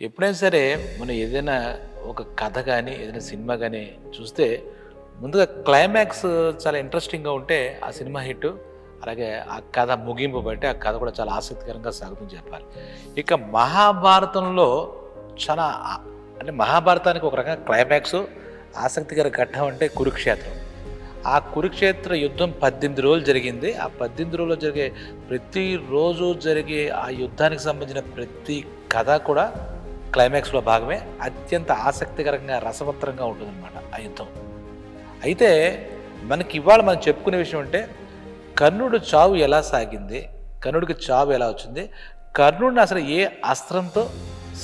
ఎప్పుడైనా సరే మనం ఏదైనా ఒక కథ కానీ ఏదైనా సినిమా కానీ చూస్తే ముందుగా క్లైమాక్స్ చాలా ఇంట్రెస్టింగ్గా ఉంటే ఆ సినిమా హిట్ అలాగే ఆ కథ ముగింపు బట్టి ఆ కథ కూడా చాలా ఆసక్తికరంగా సాగుతుంది చెప్పాలి. ఇక మహాభారతంలో చాలా అంటే మహాభారతానికి ఒక రకంగా క్లైమాక్స్ ఆసక్తికర ఘట్టం అంటే కురుక్షేత్రం. ఆ కురుక్షేత్ర యుద్ధం పద్దెనిమిది రోజులు జరిగింది. ఆ పద్దెనిమిది రోజులు జరిగే ప్రతిరోజు జరిగే ఆ యుద్ధానికి సంబంధించిన ప్రతి కథ కూడా క్లైమాక్స్లో భాగమే. అత్యంత ఆసక్తికరంగా రసవత్తరంగా ఉంటుందన్నమాట ఆ యుద్ధం. అయితే మనకి ఇవాళ మనం చెప్పుకునే విషయం అంటే కర్ణుడు చావు ఎలా సాగింది? కర్ణుడికి చావు ఎలా వచ్చింది? కర్ణుడిని అసలు ఏ అస్త్రంతో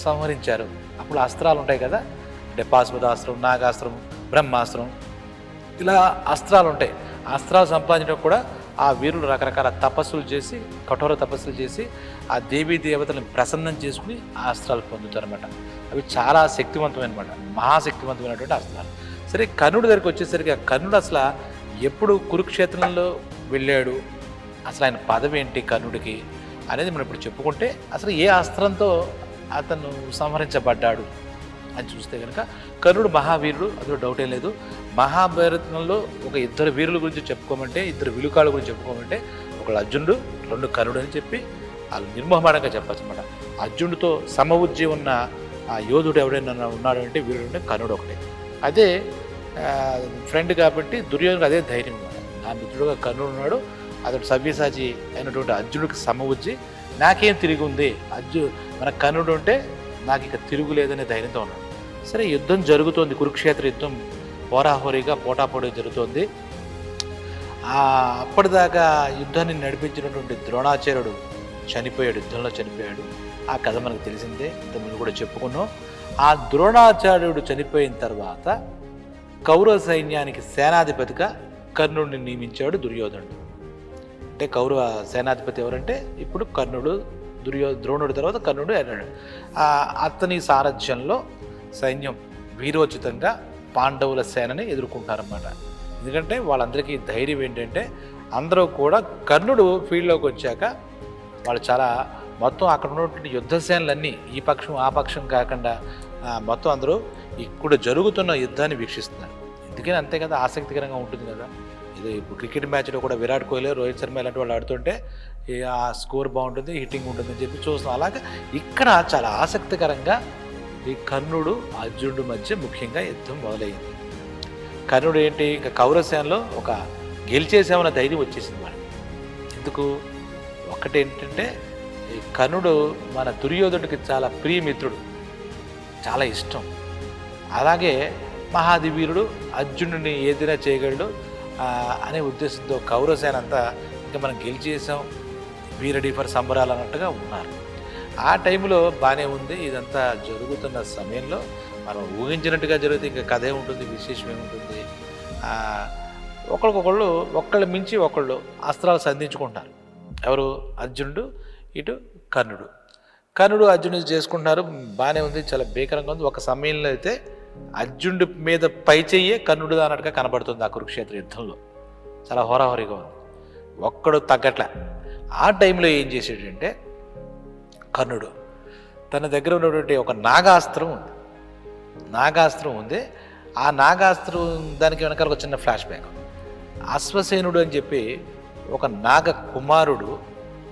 సంహరించారు? అప్పుడు అస్త్రాలు ఉంటాయి కదా అంటే పాశుపతాస్త్రం నాగాస్త్రం బ్రహ్మాస్త్రం ఇలా అస్త్రాలు ఉంటాయి. అస్త్రాలు సంపాదించడం కూడా ఆ వీరులు రకరకాల తపస్సులు చేసి కఠోర తపస్సులు చేసి ఆ దేవీ దేవతలను ప్రసన్నం చేసుకుని ఆ అస్త్రాలు పొందుతారన్నమాట. అవి చాలా శక్తివంతమైనమాట. మహాశక్తివంతమైనటువంటి అస్త్రాలు. సరే కర్ణుడి దగ్గరికి వచ్చేసరికి ఆ కర్ణుడు అసలు ఎప్పుడు కురుక్షేత్రంలో వెళ్ళాడు? అసలు ఆయన పదవి ఏంటి కర్ణుడికి అనేది మనం ఇప్పుడు చెప్పుకుంటే అసలు ఏ అస్త్రంతో అతను సంహరించబడ్డాడు? అని చూస్తే కనుక కర్ణుడు మహావీరుడు అందులో డౌటే లేదు. మహాభారతంలో ఒక ఇద్దరు వీరుల గురించి చెప్పుకోమంటే ఇద్దరు విలుకాళ్ళ గురించి చెప్పుకోమంటే ఒకడు అర్జునుడు రెండు కర్ణుడు అని చెప్పి వాళ్ళు నిర్మోహమాడంగా చెప్పచ్చు అనమాట అర్జునుడితో సమవుజ్జి ఉన్న ఆ యోధుడు ఎవడైనా ఉన్నాడు అంటే వీరుడు అంటే కర్ణుడు ఒకటే. అదే ఫ్రెండ్ కాబట్టి దుర్యోధనుడు అదే ధైర్యం ఉన్నాడు నా మిత్రుడుగా కర్ణుడు ఉన్నాడు అతడు సవ్యసాచి అయినటువంటి అర్జునుడికి సమవుజ్జి. నాకేం తిరిగి ఉంది? అర్జు మన కర్ణుడు ఉంటే నాకు ఇక తిరుగులేదనే ధైర్యంతో ఉన్నాడు. సరే యుద్ధం జరుగుతోంది కురుక్షేత్ర యుద్ధం హోరాహోరీగా పోటాపోటీ జరుగుతోంది. అప్పటిదాకా యుద్ధాన్ని నడిపించినటువంటి ద్రోణాచార్యుడు చనిపోయాడు యుద్ధంలో చనిపోయాడు. ఆ కథ మనకు తెలిసిందే ఇంతకుముందు కూడా చెప్పుకున్నాం. ఆ ద్రోణాచార్యుడు చనిపోయిన తర్వాత కౌరవ సైన్యానికి సేనాధిపతిగా కర్ణుడిని నియమించాడు దుర్యోధనుడు. అంటే కౌరవ సేనాధిపతి ఎవరంటే ఇప్పుడు కర్ణుడు దుర్యో ద్రోణుడి తర్వాత కర్ణుడు అన్నాడు. ఆ అతని సారథ్యంలో సైన్యం వీరోచితంగా పాండవుల సేనని ఎదుర్కొంటారన్నమాట. ఎందుకంటే వాళ్ళందరికీ ధైర్యం ఏంటంటే అందరూ కూడా కర్ణుడు ఫీల్డ్లోకి వచ్చాక వాళ్ళు చాలా మొత్తం అక్కడ ఉన్నటువంటి యుద్ధ సేనలన్నీ ఈ పక్షం ఆ పక్షం కాకుండా మొత్తం అందరూ ఇక్కడ జరుగుతున్న యుద్ధాన్ని వీక్షిస్తున్నారు. ఎందుకని అంతే కదా ఆసక్తికరంగా ఉంటుంది కదా. ఇది ఇప్పుడు క్రికెట్ మ్యాచ్లో కూడా విరాట్ కోహ్లీ రోహిత్ శర్మ ఇలాంటి వాళ్ళు ఆడుతుంటే ఆ స్కోర్ బాగుంటుంది హిట్టింగ్ ఉంటుంది అని చెప్పి చూస్తున్నాం. అలాగే ఇక్కడ చాలా ఆసక్తికరంగా ఈ కర్ణుడు అర్జునుడు మధ్య ముఖ్యంగా యుద్ధం మొదలైంది. కర్ణుడు ఏంటి? ఇంకా కౌరసేనలో ఒక గెలిచేసామన్న ధైర్యం వచ్చేసింది మనకి. ఎందుకు? ఒకటేంటంటే ఈ కర్ణుడు మన దుర్యోధనుడికి చాలా ప్రియమిత్రుడు. చాలా ఇష్టం. అలాగే మహాదివీరుడు అర్జునుడిని ఏదైనా చేయగలడు అనే ఉద్దేశంతో కౌరసేన అంతా ఇంకా మనం గెలిచేసాం. వీరడి ఫర్ సంబరాలు అన్నట్టుగా ఉన్నారు. ఆ టైంలో బాగానే ఉంది. ఇదంతా జరుగుతున్న సమయంలో మనం ఊహించినట్టుగా జరిగితే ఇంకా కథ ఏముంటుంది విశేషం ఏముంటుంది? ఒకరికొకళ్ళు ఒకళ్ళు మించి ఒకళ్ళు అస్త్రాలు సంధించుకుంటారు. ఎవరు? అర్జునుడు ఇటు కర్ణుడు. కర్ణుడు అర్జునుడు చేసుకుంటున్నారు. బాగానే ఉంది చాలా భీకరంగా ఉంది. ఒక సమయంలో అయితే అర్జునుడి మీద పై చెయ్యే కర్ణుడు అన్నట్టుగా కనబడుతుంది ఆ కురుక్షేత్ర యుద్ధంలో. చాలా హోరాహోరీగా ఉంది. ఒక్కడు తగ్గట్లే. ఆ టైంలో ఏం చేసాడంటే కర్ణుడు. తన దగ్గర ఉన్నటువంటి ఒక నాగాస్త్రం ఉంది. నాగాస్త్రం ఉంది. ఆ నాగాస్త్రం దానికి వెనకాల ఒక చిన్న ఫ్లాష్ బ్యాక్. అశ్వసేనుడు అని చెప్పి ఒక నాగ కుమారుడు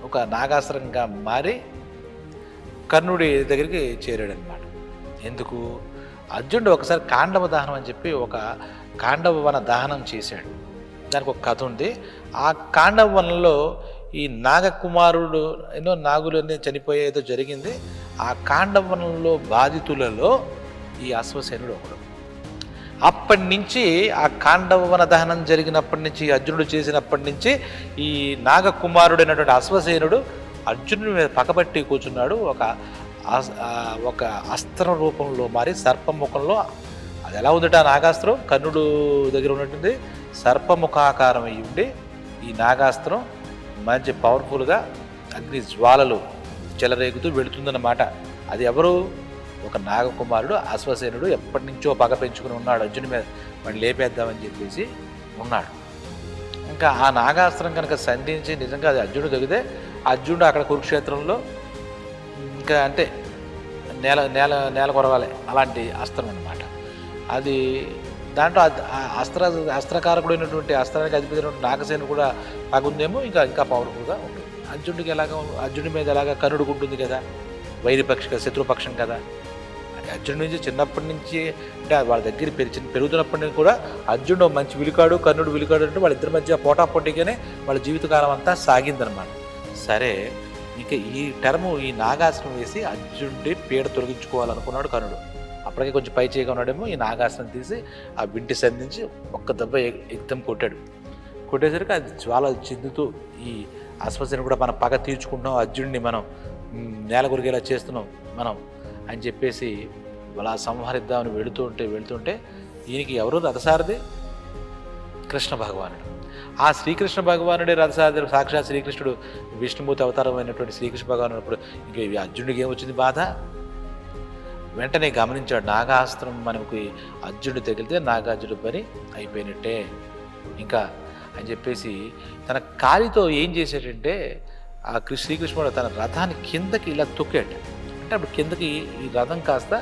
ఒక నాగాస్త్రంగా మారి కర్ణుడి దగ్గరికి చేరాడనమాట ఎందుకు? అర్జునుడు ఒకసారి కాండవ దహనం అని చెప్పి ఒక కాండవ వన దహనం చేశాడు. దానికి ఒక కథ ఉంది. ఆ కాండవ వనంలో ఈ నాగకుమారుడు ఎన్నో నాగులు అన్నీ చనిపోయేదో జరిగింది. ఆ కాండవనంలో బాధితులలో ఈ అశ్వసేనుడు ఒకడు. అప్పటి నుంచి ఆ కాండవ దహనం జరిగినప్పటి నుంచి అర్జునుడు చేసినప్పటి నుంచి ఈ నాగకుమారుడైనటువంటి అశ్వసేనుడు అర్జునుడి మీద పక్కబట్టి కూర్చున్నాడు. ఒక అస్- ఒక అస్త్ర రూపంలో మారి సర్పముఖంలో అది ఎలా ఉందట నాగాస్త్రం? కర్ణుడు దగ్గర ఉన్నట్టుంది. సర్పముఖాకారం అయ్యి ఉండి ఈ నాగాస్త్రం మంచి పవర్ఫుల్గా అగ్ని జ్వాలలు చెలరేగుతూ వెళుతుందన్నమాట అది ఎవరు? ఒక నాగకుమారుడు అశ్వసేనుడు ఎప్పటి నుంచో పగ పెంచుకుని ఉన్నాడు. అర్జుని మీద మళ్ళీ లేపేద్దామని చెప్పేసి ఉన్నాడు. ఇంకా ఆ నాగాస్త్రం కనుక సంధించి నిజంగా అది అర్జునుడు తగితే అర్జునుడు అక్కడ కురుక్షేత్రంలో ఇంకా అంటే నేల నేల నేల కొరవాలి. అలాంటి అస్త్రం అనమాట అది దాంట్లో అస్త్ర అస్త్రకారకుడైనటువంటి అస్త్రానికి అధిపతి నాగసేన కూడా పగుందేమో ఇంకా ఇంకా పవర్ఫుల్గా ఉంటుంది. అర్జునుడికి ఎలాగ అర్జునుడి మీద ఎలాగ కరుడుకు ఉంటుంది కదా? వైరిపక్ష కదా శత్రుపక్షం కదా? అర్జునుడి నుంచి చిన్నప్పటి నుంచి అంటే వాళ్ళ దగ్గర పెరిచి పెరుగుతున్నప్పటి నుంచి కూడా అర్జునుడు మంచి విలుకాడు కర్ణుడు విలుకాడు అంటే వాళ్ళిద్దరి మధ్య పోటా పోటీగానే వాళ్ళ జీవితకాలం అంతా సాగిందనమాట సరే ఇంకా ఈ టర్ము ఈ నాగాస్త్రం వేసి అర్జునుడి పీడ తొలగించుకోవాలనుకున్నాడు కర్ణుడు. అప్పటికే కొంచెం పై చేయగా ఉన్నాడేమో ఈ నాగాసనం తీసి ఆ వింటి సంధించి ఒక్క దెబ్బ ఎ- ఎగ్దం కొట్టాడు. కొట్టేసరికి అది జ్వాల చిందుతూ ఈ అశ్వసేన కూడా మన పగ తీర్చుకుంటున్నాం అర్జునుడిని మనం నేల కొరిగేలా చేస్తున్నాం మనం అని చెప్పేసి అలా సంహరిద్దామని వెళుతూ ఉంటే వెళుతుంటే ఈయనకి ఎవరు రథసారథి? కృష్ణ భగవానుడు. ఆ శ్రీకృష్ణ భగవానుడే రథసారథి సాక్షాత్ శ్రీకృష్ణుడు విష్ణుమూర్తి అవతారమైనటువంటి శ్రీకృష్ణ భగవానుడు అప్పుడు ఇంక అర్జునుడికి ఏమొచ్చింది బాధ? వెంటనే గమనించాడు నాగాస్త్రం మనకి అర్జునుడు తగిలితే నాగార్జునుడి పని అయిపోయినట్టే. ఇంకా అని చెప్పేసి తన కాలితో ఏం చేశాడంటే ఆ శ్రీకృష్ణుడు తన రథాన్ని కిందకి ఇలా తొక్కాడు. అంటే అప్పుడు కిందకి ఈ రథం కాస్త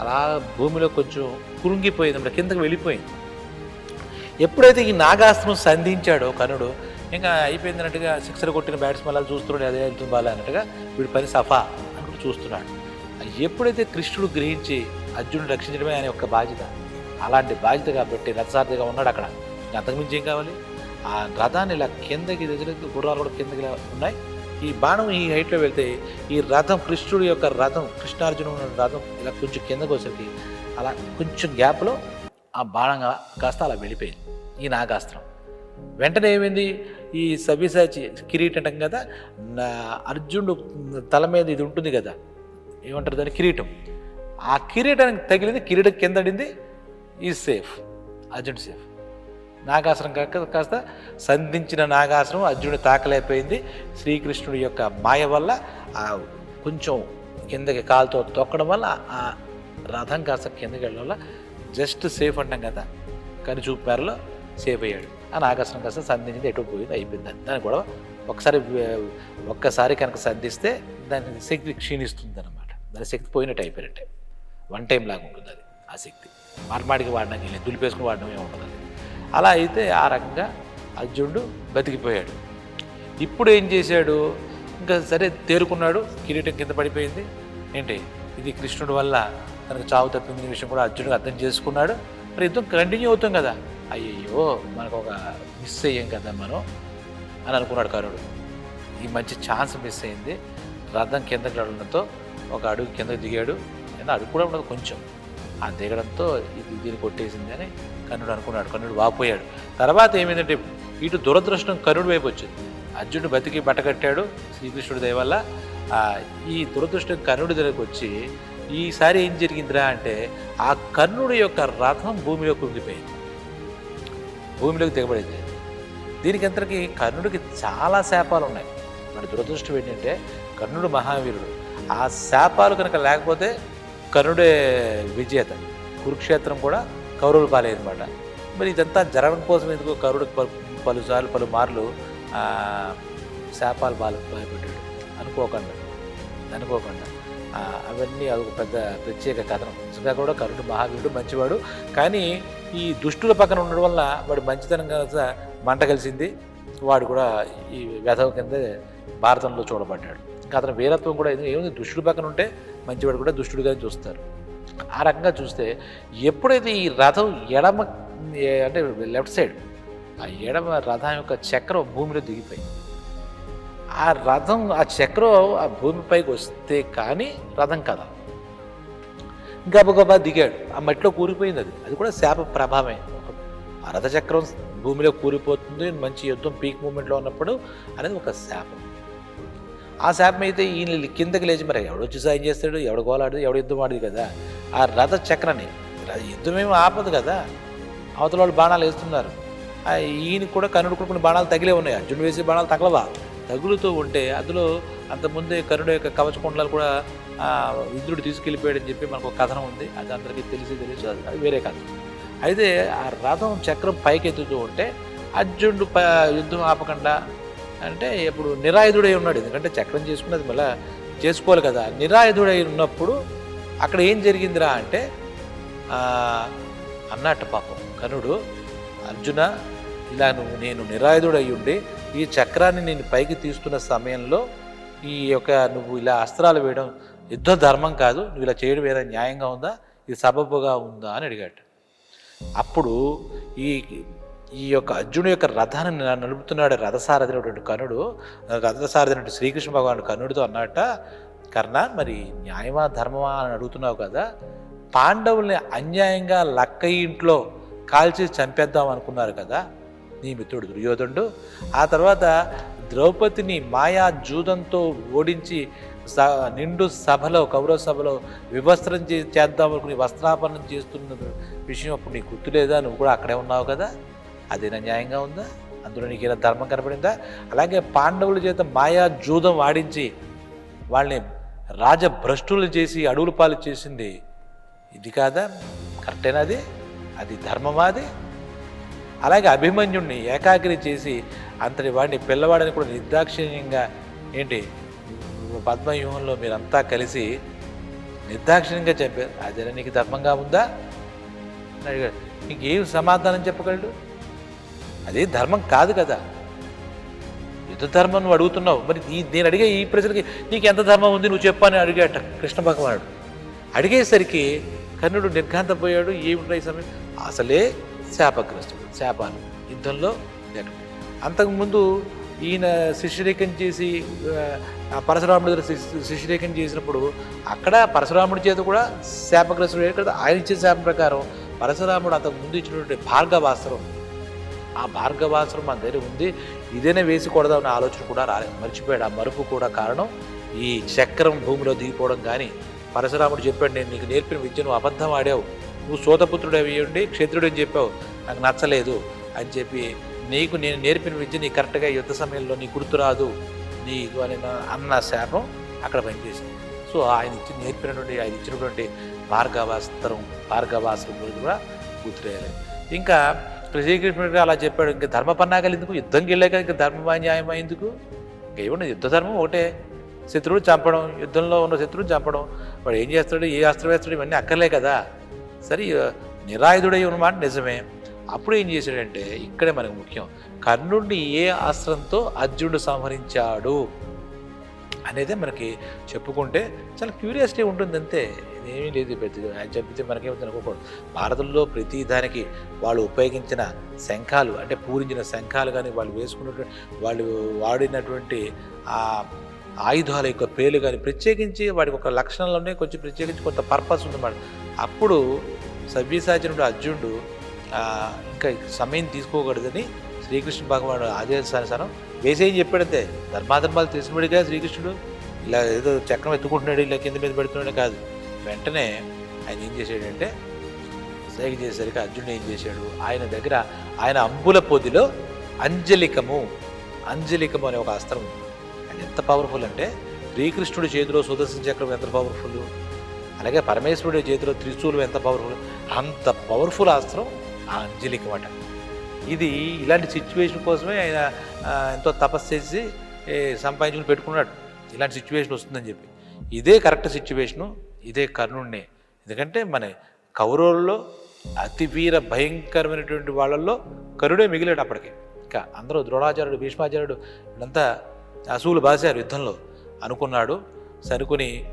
అలా భూమిలో కొంచెం కురుంగిపోయింది అప్పుడు కిందకి వెళ్ళిపోయింది. ఎప్పుడైతే ఈ నాగాస్త్రం సంధించాడో కనుడు ఇంకా అయిపోయిందన్నట్టుగా సిక్సర్ కొట్టిన బ్యాట్స్మెన్ అలా చూస్తున్నాడు అదే వెళ్తుంది బాగా అన్నట్టుగా వీడి పని సఫా అనుకుంటూ చూస్తున్నాడు. ఎప్పుడైతే కృష్ణుడు గ్రహించి అర్జునుడు రక్షించడమే ఆయన యొక్క బాధ్యత అలాంటి బాధ్యత కాబట్టి రథసారథిగా ఉన్నాడు అక్కడ. అంతకుమించి ఏం కావాలి? ఆ రథాన్ని ఇలా కిందకి దగ్గర గుర్రాలు కూడా కిందకి ఉన్నాయి. ఈ బాణం ఈ హైట్లో వెళ్తే ఈ రథం కృష్ణుడి యొక్క రథం కృష్ణార్జును రథం ఇలా కొంచెం కిందకు వచ్చేసరికి అలా కొంచెం గ్యాప్లో ఆ బాణం కాస్త అలా వెళ్ళిపోయింది. ఈ నాగాస్త్రం. వెంటనే ఏమైంది? ఈ సవ్యసాచి కిరీటం కదా నా అర్జునుడు తల మీద ఇది ఉంటుంది కదా ఏమంటారు దాన్ని? కిరీటం. ఆ కిరీటానికి తగిలింది కిరీటం కింద అడింది ఈ సేఫ్ అర్జునుడు సేఫ్. నాగాసురం కాక కాస్త సంధించిన నాగాసురం అర్జునుడు తాకలేకపోయింది శ్రీకృష్ణుడి యొక్క మాయ వల్ల ఆ కొంచెం కిందకి కాలుతో తొక్కడం వల్ల ఆ రథం కాస్త కిందకి వెళ్ళడం వల్ల జస్ట్ సేఫ్ అంటాం కదా కానీ చూపారులో సేఫ్ అయ్యాడు. ఆ నాగాసురం కాస్త సంధించింది ఎటు పోయింది అయిపోయింది. దాన్ని కూడా ఒకసారి ఒక్కసారి కనుక సంధిస్తే దాని శక్తి క్షీణిస్తుంది దాని శక్తి పోయినట్టు అయిపోయినట్టే. వన్ టైం లాగా ఉంటుంది అది ఆ శక్తి. మాటమాటికి వాడడం లేదు దులిపేసుకుని వాడడం ఏమి అలా అయితే ఆ రకంగా అర్జునుడు బతికిపోయాడు. ఇప్పుడు ఏం చేశాడు? ఇంకా సరే తేరుకున్నాడు కిరీటం కింద పడిపోయింది. ఏంటి? ఇది కృష్ణుడి వల్ల తనకు చావు తప్పింది విషయం కూడా అర్జునుడు అర్థం చేసుకున్నాడు. మరి యుద్ధం కంటిన్యూ అవుతాం కదా. అయ్యయ్యో మనకు ఒక మిస్ అయ్యాం కదా మనం అని అనుకున్నాడు కరుడు. ఈ మంచి ఛాన్స్ మిస్ అయింది. రథం కిందకి వెళ్ళడంతో ఒక అడుగు కింద దిగాడు. కింద అడుగు కూడా ఉండదు కొంచెం. ఆ దిగడంతో ఇది దీన్ని కొట్టేసింది అని కర్ణుడు అనుకున్నాడు. కర్ణుడు వాపోయాడు. తర్వాత ఏమైందంటే ఇటు దురదృష్టం కర్ణుడి వైపు వచ్చింది. అర్జునుడు బతికి బట్టకట్టాడు శ్రీకృష్ణుడి దయవల్ల ఈ దురదృష్టం కర్ణుడి దగ్గరకు వచ్చి ఈసారి ఏం జరిగిందిరా అంటే ఆ కర్ణుడి యొక్క రథం భూమిలో కుంగిపోయింది భూమిలోకి దిగబడింది. దీనికి అంతటికి కర్ణుడికి చాలా శాపాలు ఉన్నాయి. మరి దురదృష్టం ఏంటంటే కర్ణుడు మహావీరుడు. ఆ శాపాలు కనుక లేకపోతే కర్ణుడే విజేత. కురుక్షేత్రం కూడా కౌరవులు పాలేదనమాట మరి ఇదంతా జరగడం కోసం ఎందుకు కరుడు పలుసార్లు పలుమార్లు శాపాలు బాల భయపెట్టాడు అనుకోకుండా. అనుకోకుండా. అవన్నీ అవన్నీ అదొక పెద్ద ప్రత్యేక కథనం నిజంగా కూడా కరుడు మహావీరుడు మంచివాడు. కానీ ఈ దుష్టుల పక్కన ఉండడం వల్ల వాడు మంచితనం కనుక మంట కలిసింది. వాడు కూడా ఈ వ్యధవ కింద భారతంలో చూడబడ్డాడు. ఇంకా అతని వీరత్వం కూడా ఏముంది? దుష్టుడు పక్కన ఉంటే మంచివాడు కూడా దుష్టుడిగా చూస్తారు. ఆ రకంగా చూస్తే ఎప్పుడైతే ఈ రథం ఎడమ అంటే లెఫ్ట్ సైడ్ ఆ ఎడమ రథం యొక్క చక్రం భూమిలో దిగిపోయింది. ఆ రథం ఆ చక్రం ఆ భూమిపైకి వస్తే కానీ రథం కదా. గబగబా దిగాడు. ఆ మట్టిలో కూరిపోయింది అది. అది కూడా శాప ప్రభావమే. ఆ రథచక్రం భూమిలో కూలిపోతుంది మంచి యుద్ధం పీక్ మూమెంట్లో ఉన్నప్పుడు అనేది ఒక శాపం. ఆ శాపం అయితే ఈయన కిందకి లేచి మరి ఎవడొచ్చి సాయం చేస్తాడు ఎవడు గోలాడు ఎవడు యుద్ధం ఆడదు కదా. ఆ రథ చక్రని యుద్ధమేమి ఆపదు కదా. అవతల వాళ్ళు బాణాలు వేస్తున్నారు. ఈయన కూడా కనుడు కొన్ని బాణాలు తగిలే ఉన్నాయి. అర్జునుడు వేసే బాణాలు తగలవా? తగులుతూ ఉంటే అందులో అంతకుముందే కరుడు యొక్క కవచకుండలాలు కూడా ఇంద్రుడు తీసుకెళ్ళిపోయాడని చెప్పి మనకు ఒక కథనం ఉంది. అది అందరికీ తెలిసి తెలుసు అది అది వేరే కథ అయితే ఆ రథం చక్రం పైకి ఎత్తుతూ ఉంటే అర్జునుడు ప యుద్ధం ఆపకుండా అంటే ఇప్పుడు నిరాయుధుడై ఉన్నాడు. ఎందుకంటే చక్రం చేసుకున్నది మళ్ళీ చేసుకోవాలి కదా. నిరాయుధుడై ఉన్నప్పుడు అక్కడ ఏం జరిగిందిరా అంటే అన్నట్ట పాపం కనుడు అర్జున ఇలా నువ్వు నేను నిరాయుధుడై ఉండి ఈ చక్రాన్ని నేను పైకి తీస్తున్న సమయంలో ఈ యొక్క నువ్వు ఇలా అస్త్రాలు వేయడం యుద్ధ ధర్మం కాదు. నువ్వు ఇలా చేయడం ఏదైనా న్యాయంగా ఉందా? ఇది సబబుగా ఉందా? అని అడిగాడు అప్పుడు ఈ ఈ యొక్క అర్జునుడు యొక్క రథాన్ని నడుపుతున్నాడు రథసారథినటువంటి కర్ణుడు. రథసారథినటువంటి శ్రీకృష్ణ భగవానుడు కర్ణుడితో అన్నట్ట కర్ణ మరి న్యాయమా ధర్మమా అని అడుగుతున్నావు కదా పాండవుల్ని అన్యాయంగా లక్క ఇంట్లో కాల్చి చంపేద్దాం అనుకున్నారు కదా నీ మిత్రుడు దుర్యోధనుడు. ఆ తర్వాత ద్రౌపదిని మాయా జూదంతో ఓడించి స నిండు సభలో కౌరవ సభలో వివస్త్రం చే చేద్దాం అనుకుని వస్త్రాపరణం చేస్తున్న విషయం అప్పుడు నీకు గుర్తులేదా? నువ్వు కూడా అక్కడే ఉన్నావు కదా? అదేనా న్యాయంగా ఉందా? అందులో నీకు ఏదైనా ధర్మం కనపడిందా? అలాగే పాండవుల చేత మాయా జూదం వాడించి వాళ్ళని రాజభ్రష్టులు చేసి అడవుల పాలు చేసింది ఇది కాదా? కరెక్టేనా అది? అది ధర్మమా అది? అలాగే అభిమన్యుణ్ణి ఏకాగ్రి చేసి అంతటి వాడిని పిల్లవాడిని కూడా నిర్దాక్షిణ్యంగా ఏంటి? పద్మవ్యూహంలో మీరంతా కలిసి నిర్దాక్షిణ్యంగా చెప్పారు. అదేనా నీకు ధర్మంగా ఉందా? అడిగాడు నీకేం సమాధానం చెప్పగలడు? అది ధర్మం కాదు కదా. యుద్ధ ధర్మం నువ్వు అడుగుతున్నావు? మరి ఈ నేను అడిగే ఈ ప్రజలకి నీకు ఎంత ధర్మం ఉంది నువ్వు చెప్పని అడిగాట కృష్ణ భగవానుడు. అడిగేసరికి కర్ణుడు నిర్ఘాంతపోయాడు ఏమిటి సమయం? అసలే శాపగ్రస్తుడు శాపాలు. యుద్ధంలో అంతకుముందు ఈయన శిష్యరేఖం చేసి పరశురాముడి దగ్గర శిష్య- శిష్యరేఖం చేసినప్పుడు అక్కడ పరశురాముడి చేత కూడా శాపగ్రస్తుడు అయ్యాడు ఆయన ఇచ్చిన శాపం ప్రకారం పరశురాముడు అంతకు ముందు ఇచ్చినటువంటి భార్గవాస్త్రం ఆ భార్గవాస్త్రం మన దగ్గర ఉంది ఇదేనే వేసి కొడదామనే ఆలోచన కూడా రాలేదు మర్చిపోయాడు. ఆ మరుపు కూడా కారణం ఈ చక్రం భూమిలో దిగిపోవడం కానీ పరశురాముడు చెప్పాడు నేను నీకు నేర్పిన విద్య నువ్వు అబద్ధం ఆడావు. నువ్వు సోతపుత్రుడు అయ్యండి క్షేత్రుడు అని చెప్పావు. నాకు నచ్చలేదు అని చెప్పి నీకు నేను నేర్పిన విద్య నీ కరెక్ట్గా యుద్ధ సమయంలో నీ గుర్తురాదు నీకు అని అన్న శాపం అక్కడ పనిచేసింది. సో ఆయన ఇచ్చి నేర్పినటువంటి ఆయన ఇచ్చినటువంటి భార్గవాస్త్రం భార్గవాస్త్రం గురించి కూడా గుర్తురేయాలి ఇంకా శ్రీకృష్ణుడిగా అలా చెప్పాడు ఇంకా ధర్మ పన్నాగాలు ఎందుకు? యుద్ధంకి వెళ్ళాక ఇంకా ధర్మమా న్యాయం ఎందుకు? ఇంకా ఏమన్నా యుద్ధ ధర్మం ఒకటే. శత్రువుడు చంపడం యుద్ధంలో ఉన్న శత్రువుని చంపడం. వాడు ఏం చేస్తాడు? ఏ అస్త్రం వేస్తాడు? ఇవన్నీ అక్కర్లే కదా. సరే నిరాయుధుడై ఉన్నమాట నిజమే. అప్పుడు ఏం చేశాడంటే ఇక్కడే మనకు ముఖ్యం. కర్ణుడిని ఏ అస్త్రంతో అర్జునుడు సంహరించాడు? అనేదే మనకి చెప్పుకుంటే చాలా క్యూరియాసిటీ ఉంటుంది అంతే ఏమీ లేదు పెద్దది. ఆయన చెప్తే మనకేమి అనుకోకూడదు. భారతంలో ప్రతి దానికి వాళ్ళు ఉపయోగించిన శంఖాలు అంటే పూరించిన శంఖాలు కానీ వాళ్ళు వేసుకున్నటువంటి వాళ్ళు వాడినటువంటి ఆ ఆయుధాల యొక్క పేర్లు కానీ ప్రత్యేకించి వాటికి ఒక లక్షణాలు కొంచెం ప్రత్యేకించి కొంత పర్పస్ ఉందన్నమాట. అప్పుడు సవ్యసాచనుడు అర్జునుడు ఇంకా సమయం తీసుకోకూడదని శ్రీకృష్ణ భగవానుడు ఆదేశానుసారం వేసేయం చెప్పాడంతే ధర్మాధర్మాలు తెలిసినవాడిగా శ్రీకృష్ణుడు ఇలా ఏదో చక్రం ఎత్తుకుంటున్నాడు ఇలా కింద మీద పెడుతున్నాడు కాదు. వెంటనే ఆయన ఏం చేశాడంటే సైగ చేసేసరికి అర్జునుడు ఏం చేశాడు? ఆయన దగ్గర ఆయన అంబుల పొదిలో అంజలికము అంజలికము అనే ఒక అస్త్రం ఉంది. అది ఎంత పవర్ఫుల్ అంటే శ్రీకృష్ణుడి చేతిలో సుదర్శన చక్రం ఎంత పవర్ఫుల్ అలాగే పరమేశ్వరుడి చేతిలో త్రిశూలం ఎంత పవర్ఫుల్ అంత పవర్ఫుల్ అస్త్రం ఆ అంజలికం అట. ఇది ఇలాంటి సిచ్యువేషన్ కోసమే ఆయన ఎంతో తపస్సు చేసి సంపాదించుకుని పెట్టుకున్నాడు. ఇలాంటి సిచ్యువేషన్ వస్తుందని చెప్పి. ఇదే కరెక్ట్ సిచ్యువేషను ఇదే కర్ణుడిని. ఎందుకంటే మన కౌరవుల్లో అతి వీర భయంకరమైనటువంటి వాళ్ళల్లో కరుడే మిగిలాడు అప్పటికి. ఇంకా అందరూ ద్రోణాచార్యుడు భీష్మాచార్యుడు వీళ్ళంతా అసూలు బాసారు యుద్ధంలో. అనుకున్నాడు సరుకుని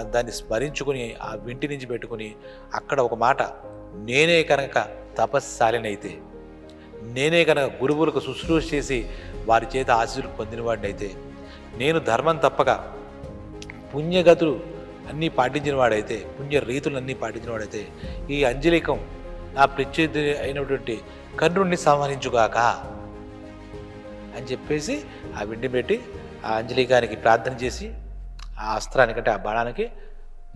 దాన్ని స్మరించుకుని ఆ వింటి నుంచి పెట్టుకుని అక్కడ ఒక మాట నేనే కనుక తపస్సాలినైతే నేనే కనుక గురువులకు శుశ్రూష చేసి వారి చేత ఆశీస్సులు పొందినవాడినైతే నేను ధర్మం తప్పక పుణ్యగతులు అన్నీ పాటించిన వాడైతే పుణ్య రీతులు అన్నీ పాటించిన వాడైతే ఈ అంజలికం నా ప్రత్యర్థి అయినటువంటి కర్ణుడిని సంహరించుగాక అని చెప్పేసి ఆ విండి పెట్టి ఆ అంజలికానికి ప్రార్థన చేసి ఆ అస్త్రానికంటే ఆ బాణానికి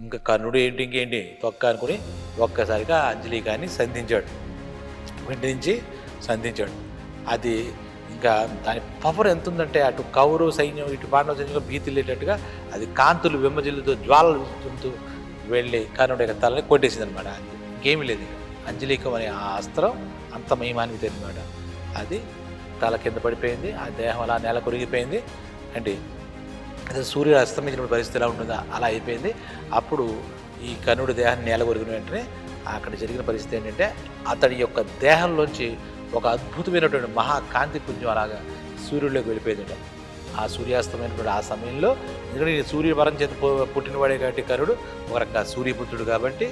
ఇంకా కర్ణుడు ఏంటి ఇంకేంటి తొక్క అనుకుని ఒక్కసారిగా ఆ అంజలికాన్ని సంధించాడు. వెంట సంధించాడు. అది ఇంకా దాని పవర్ ఎంత ఉందంటే అటు కౌరవ సైన్యం ఇటు పాండవ సైన్యం భీతిల్లేటట్టుగా అది కాంతులు విమ్మజిల్లుతో జ్వాలలు వెళ్ళి కర్ణుడి యొక్క తలని కొట్టేసింది అనమాట ఇంకేమీ లేదు అంజలికం అనే ఆ అస్త్రం అంత మహిమాన్విత అనమాట. అది తల కింద పడిపోయింది ఆ దేహం అలా నేల కొరిగిపోయింది అంటే అదే సూర్యుడు అస్తమించిన పరిస్థితి ఎలా ఉంటుందో అలా అయిపోయింది. అప్పుడు ఈ కర్ణుడి దేహాన్ని నేల కొరిగిన వెంటనే అక్కడ జరిగిన పరిస్థితి ఏంటంటే అతడి యొక్క దేహంలోంచి ఒక అద్భుతమైనటువంటి మహాకాంతి పుంజం అలాగా సూర్యుడిలోకి వెళ్ళిపోయిందట. ఆ సూర్యాస్తమైనటువంటి ఆ సమయంలో ఎందుకంటే ఈ సూర్యవరం చేత పుట్టినవాడే కాబట్టి కరుడు ఒక రక సూర్యపుత్రుడు కాబట్టి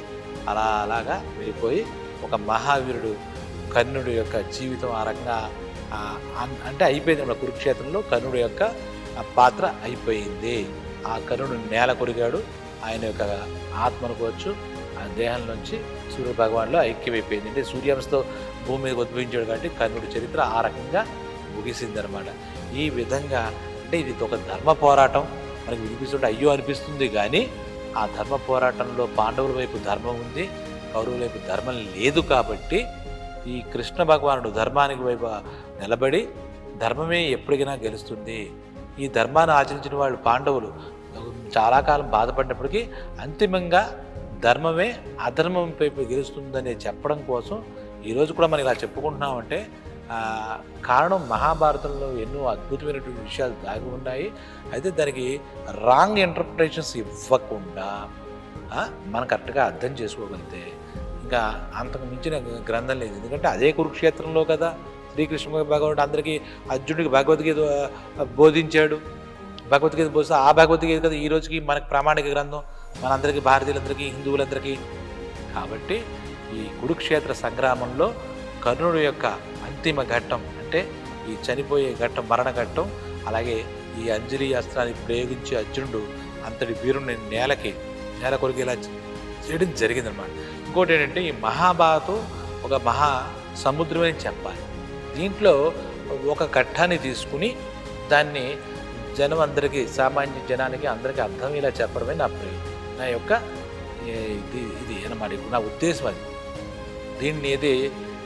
అలా అలాగా వెళ్ళిపోయి ఒక మహావీరుడు కర్ణుడి యొక్క జీవితం ఆ రకంగా అంటే అయిపోయింది మన కురుక్షేత్రంలో కర్ణుడు యొక్క పాత్ర అయిపోయింది. ఆ కర్ణుడు నేల కొరిగాడు. ఆయన యొక్క ఆత్మ అనుకోవచ్చు ఆ దేహంలోంచి సూర్య భగవాన్లో ఐక్యమైపోయింది. అంటే సూర్యాంశతో భూమి మీద ఉద్భవించాడు కాబట్టి కర్ణుడి చరిత్ర ఆ రకంగా ముగిసిందనమాట ఈ విధంగా అంటే ఇది ఒక ధర్మ పోరాటం. మనకి వినిపిస్తుంటే అయ్యో అనిపిస్తుంది కానీ ఆ ధర్మ పోరాటంలో పాండవుల వైపు ధర్మం ఉంది కౌరవుల వైపు ధర్మం లేదు కాబట్టి ఈ కృష్ణ భగవానుడు ధర్మానికి వైపు నిలబడి ధర్మమే ఎప్పటికైనా గెలుస్తుంది. ఈ ధర్మాన్ని ఆచరించిన వాళ్ళు పాండవులు. చాలా కాలం బాధపడినప్పటికీ అంతిమంగా ధర్మమే అధర్మం వైపు గెలుస్తుందని చెప్పడం కోసం ఈరోజు కూడా మనం ఇలా చెప్పుకుంటున్నామంటే కారణం మహాభారతంలో ఎన్నో అద్భుతమైనటువంటి విషయాలు దాగి ఉన్నాయి. అయితే దానికి రాంగ్ ఇంటర్ప్రిటేషన్స్ ఇవ్వకుండా మనం కరెక్ట్గా అర్థం చేసుకోగలిగితే ఇంకా అంతకు మించిన గ్రంథం లేదు. ఎందుకంటే అదే కురుక్షేత్రంలో కదా శ్రీకృష్ణ భగవానుడు అందరికీ అర్జునుడికి భగవద్గీత బోధించాడు. భగవద్గీత బోధిస్తే ఆ భగవద్గీత కదా ఈ రోజుకి మనకు ప్రామాణిక గ్రంథం. మనందరికీ భారతీయులందరికీ హిందువులందరికీ. కాబట్టి ఈ కురుక్షేత్ర సంగ్రామంలో కర్ణుడు యొక్క అంతిమ ఘట్టం అంటే ఈ చనిపోయే ఘట్టం మరణ ఘట్టం అలాగే ఈ అంజలి అస్త్రాన్ని ప్రయోగించి అర్జునుడు అంతటి వీరుని నేలకి నేల కొరికేలా చేయడం జరిగిందనమాట ఇంకోటి ఏంటంటే ఈ మహాభారతం ఒక మహా సముద్రం అని చెప్పాలి. దీంట్లో ఒక ఘట్టాన్ని తీసుకుని దాన్ని జనం అందరికీ సామాన్య జనానికి అందరికీ అర్థమయ్యేలా చెప్పడమే నా ప్రయోజనం నా యొక్క ఇది ఇది అనమాట ఇప్పుడు నా ఉద్దేశం అది. దీన్ని ఏది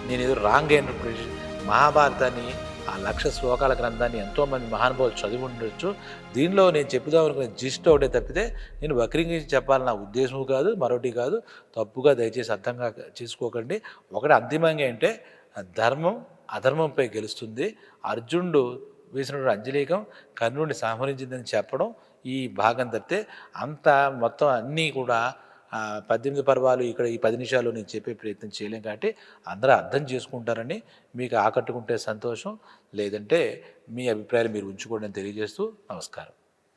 నేను ఏదో రాంగ్ ఇంటర్ప్రిటేషన్ మహాభారతాన్ని ఆ లక్ష శ్లోకాల గ్రంథాన్ని ఎంతోమంది మహానుభావులు చదివి ఉండొచ్చు. దీనిలో నేను చెప్పుదాం అనుకున్న జిస్ట్ ఒకటే తప్పితే నేను వక్రీకరించి చెప్పాలని నా ఉద్దేశం కాదు మరొకటి కాదు. తప్పుగా దయచేసి అర్థంగా చేసుకోకండి. ఒకటి అంతిమంగా ఏంటంటే ధర్మం అధర్మంపై గెలుస్తుంది. అర్జునుడు వేసినటువంటి అంజలీకం కర్ణుడిని సంహరించిందని చెప్పడం ఈ భాగం తప్పితే అంత మొత్తం అన్నీ కూడా పద్దెనిమిది పర్వాలు ఇక్కడ ఈ పది నిమిషాలు నేను చెప్పే ప్రయత్నం చేయలేం కాబట్టి అందరూ అర్థం చేసుకుంటారని మీకు ఆకట్టుకుంటే సంతోషం లేదంటే మీ అభిప్రాయాలు మీరు ఉంచుకోండి తెలియజేస్తూ నమస్కారం.